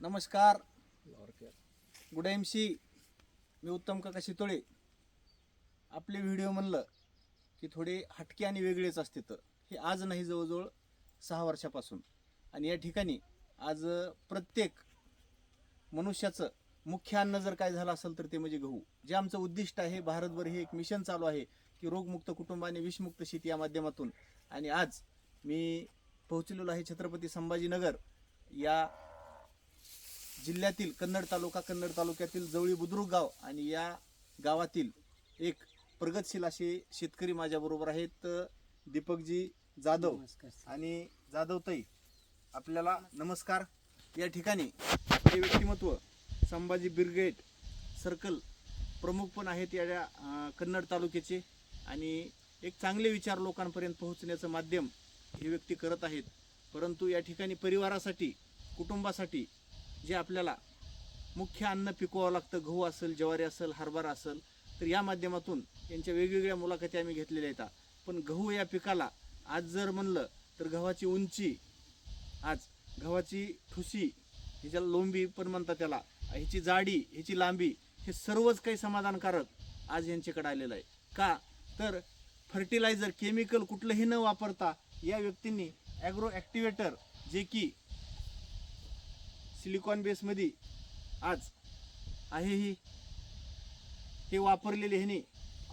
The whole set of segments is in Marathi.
नमस्कार. Good M C. मी उत्तम काका शितोळे. आपले व्हिडिओ म्हणलं की थोडे हटके आणि वेगळेच असते तर. हे आज नाही जवळजवळ सहा वर्षापासून. आणि या ठिकाणी आज प्रत्येक मनुष्याचं मुख्य अन्न जर काय झालं असेल तर ते म्हणजे गहू. जे आमचं उद्दिष्ट आहे भारतभर हे एक मिशन चालू आहे की रोगमुक्त कुटुंब आणि विषमुक्त शेती या माध्यमातून. आणि आज मी पोहोचलेलो आहे छत्रपती संभाजीनगर या जिल्ह्यातील कन्नड तालुका कन्नड तालुक्यातील जवळी बुद्रुक गाव आणि या गावातील एक प्रगतशील असे शेतकरी माझ्याबरोबर आहेत दीपकजी जाधव आणि जाधवताई आपल्याला नमस्कार. या ठिकाणी आपले व्यक्तिमत्व संभाजी ब्रिगेड सर्कल प्रमुख पण आहेत या कन्नड तालुक्याचे आणि एक चांगले विचार लोकांपर्यंत पोहोचण्याचं माध्यम हे व्यक्ती करत आहेत. परंतु या ठिकाणी परिवारासाठी कुटुंबासाठी जे आपल्याला मुख्य अन्न पिकवावं लागतं गहू असेल ज्वारी असेल हरभरा असेल तर या माध्यमातून यांच्या वेगवेगळ्या मुलाखती आम्ही घेतलेल्या आहेत. पण गहू या पिकाला आज जर म्हणलं तर गव्हाची उंची आज गव्हाची ठुशी ह्याच्याला लोंबी पण म्हणतात त्याला ह्याची जाडी ह्याची लांबी हे सर्वच काही समाधानकारक आज यांच्याकडे आलेलं आहे. का? तर फर्टिलायझर केमिकल कुठलंही न वापरता या व्यक्तींनी ॲग्रो ॲक्टिवेटर जे की सिलिकॉन बेसमध्ये आज आहे ही. हे वापरलेले ह्याने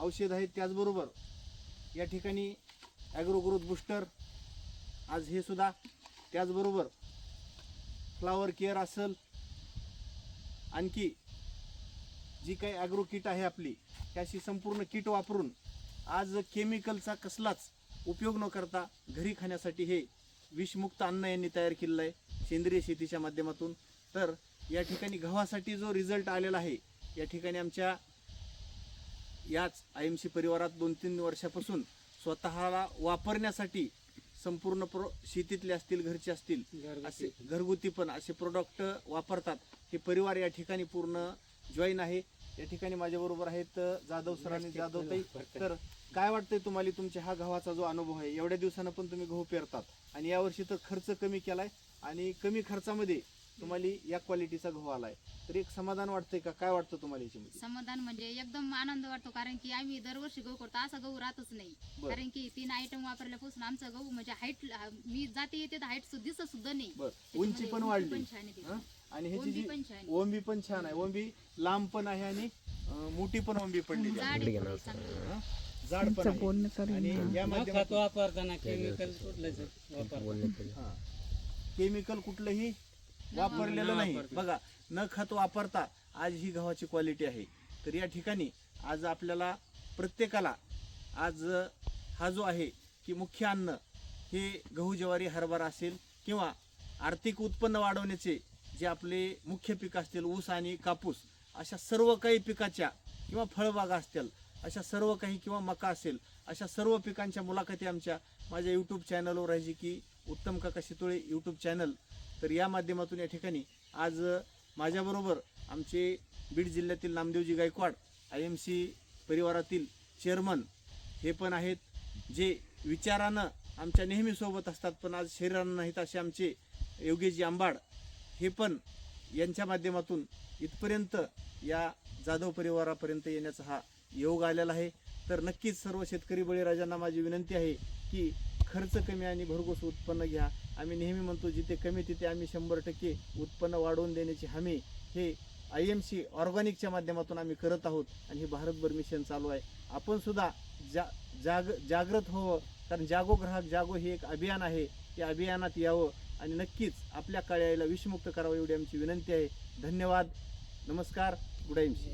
औषध आहेत त्याचबरोबर या ठिकाणी ॲग्रो ग्रोथ बुस्टर आज हे सुद्धा. त्याचबरोबर फ्लावर केअर असेल. आणखी जी काही ॲग्रो किट आहे आपली त्याशी संपूर्ण किट वापरून आज केमिकलचा कसलाच उपयोग न करता घरी खाण्यासाठी हे विषमुक्त अन्न यांनी तयार केलेलं आहे. सेंद्रिय शेतीच्या माध्यमातून. तर या ठिकाणी गव्हासाठी जो रिझल्ट आलेला आहे या ठिकाणी आमच्या याच आय एम सी परिवारात दोन तीन वर्षापासून स्वतःला वापरण्यासाठी संपूर्ण प्रो शेतीतले असतील घरचे असतील असे घरगुती पण असे प्रोडक्ट वापरतात. हे परिवार या ठिकाणी पूर्ण जॉईन आहे. या ठिकाणी माझ्याबरोबर आहेत जाधव सर आणि जाधव ताई तर काय वाटतंय तुम्हाला तुमच्या हा गव्हाचा जो अनुभव आहे एवढ्या दिवसानं पण तुम्ही गहू पेरतात आणि यावर्षी तर खर्च कमी केलाय. आणि कमी खर्चामध्ये तुम्हाला या क्वालिटीचा गहू आलाय. तर एक समाधान वाटतंय का? काय वाटतं तुम्हाला याच्यामध्ये? समाधान म्हणजे एकदम आनंद वाटतो कारण की आम्ही दरवर्षी गहू करतो असा गहू राहतच नाही. बरं. कारण की तीन आयटम वापरल्यापासून आमचा गहू म्हणजे हाईट मी जाते येते तर हाईट दिसत सुद्धा नाही. बर. उंची पण वाढली पण छान हं? आणि ह्याची ओंबी जी पण छान आहे. ओंबी पण छान आहे. ओंबी लांब पण आहे आणि अं, मोठी पण ओंबी पडलेली आहे. जाड आहे थोडी चांगली. हं? जाड पण आहे. आणि या माध्यमातून वापरताना केमिकल कुठलंच हा. केमिकल कुठलंही वापरलेलं नाही. बघा न खत वापरता आज ही गव्हाची क्वालिटी आहे. तर या ठिकाणी आज आपल्याला प्रत्येकाला आज हा जो आहे की मुख्य अन्न हे गहू ज्वारी हरभरा असेल किंवा आर्थिक उत्पन्न वाढवण्याचे जे आपले मुख्य पीक असतील ऊस आणि कापूस अशा सर्व काही पिकाच्या किंवा फळबागा असतील अशा सर्व काही किंवा मका असेल अशा सर्व पिकांच्या मुलाखती आमच्या माझ्या यूट्यूब चॅनलवर आहे जी की उत्तम काका शितोळे यूट्यूब चॅनल तर या माध्यमातून या ठिकाणी आज माझ्याबरोबर आमचे बीड जिल्ह्यातील Namdevji Gaikwad I M C परिवारातील चेअरमन हे पण आहेत जे विचारानं आमच्या नेहमी सोबत असतात पण आज शरीरानं नाहीत असे आमचे योगेशजी आंबाड हे पण यांच्या माध्यमातून इथपर्यंत या जाधव परिवारापर्यंत येण्याचा हा योग आलेला आहे. तर नक्कीच सर्व शेतकरी बळीराजांना माझी विनंती आहे की खर्च कमी आणि भरघोस उत्पन्न घ्या. आम्ही नेहमी म्हणतो जिथे कमी तिथे आम्ही शंभर टक्के उत्पन्न वाढवून देण्याची हमी हे आय एम सी ऑर्गॅनिकच्या माध्यमातून आम्ही करत आहोत आणि हे भारतभर मिशन चालू आहे. आपण सुद्धा जा जाग जागृत व्हावं. कारण जागो ग्राहक जागो हे एक अभियान आहे. या अभियानात यावं आणि नक्कीच आपल्या काळ्याला विषमुक्त करावं एवढी आमची विनंती आहे. धन्यवाद. नमस्कार. Good M C